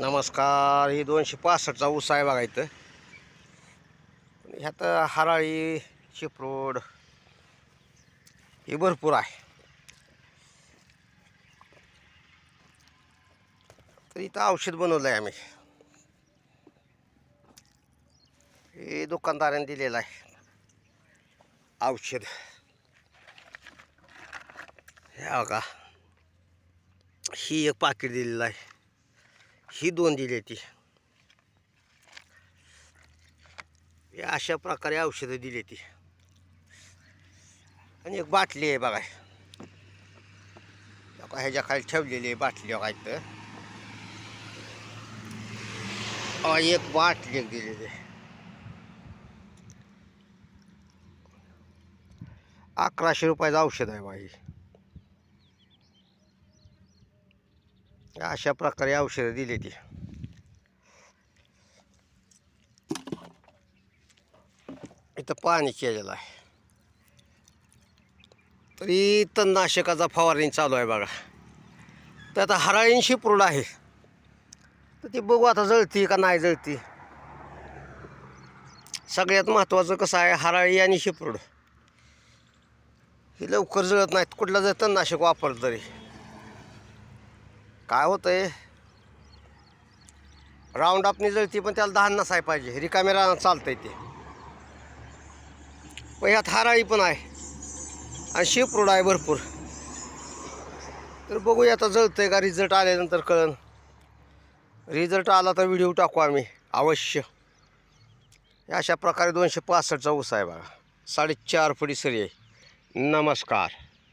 नमस्कार ही दोनशे पासष्टचा ऊस आहे बघा इथं. ह्यात हराळी चिपरोड हे भरपूर आहे. तर इथं औषध बनवलं आहे आम्ही. हे दुकानदाराने दिलेलं आहे. औषध. हे बघा. ही एक पाकिट दिलेलं आहे. ही दोन दिली ती. हे अशा प्रकारे औषधं दिली ती. आणि एक बाटली आहे बघा. ह्याच्या खाली ठेवलेली आहे बाटली बघा इथं. एक बाटली एक दिलेली आहे. अकराशे रुपयाचं औषध आहे बाई अशा प्रकारे औषधं दिली ती. इथं पाणी केलेलं आहे. तरी तणनाशकाचा फवारणी चालू आहे बघा. तर आता हराळींशी शिपरूड आहे. तर ती बघू आता जळती का नाही जळती. सगळ्यात महत्त्वाचं कसं आहे हराळी आणि शिपरूड. ही लवकर जळत नाहीत. कुठलं जर तणनाशक वापरलं तरी. काय होतंय? राऊंड अपनी जळती पण त्याला दहा नसाय पाहिजे. रिकाम्या रानात चालतंय ते. पण ह्यात हाराळी पण आहे. आणि शिपरूड आहे भरपूर. तर बघूया आता जळतंय का रिझल्ट आल्यानंतर कळन. रिझल्ट आला तर व्हिडिओ टाकू आम्ही. अवश्य. अशा प्रकारे दोनशे पासष्टचा ऊस आहे बघा. साडेचार फुटी सरी आहे. नमस्कार.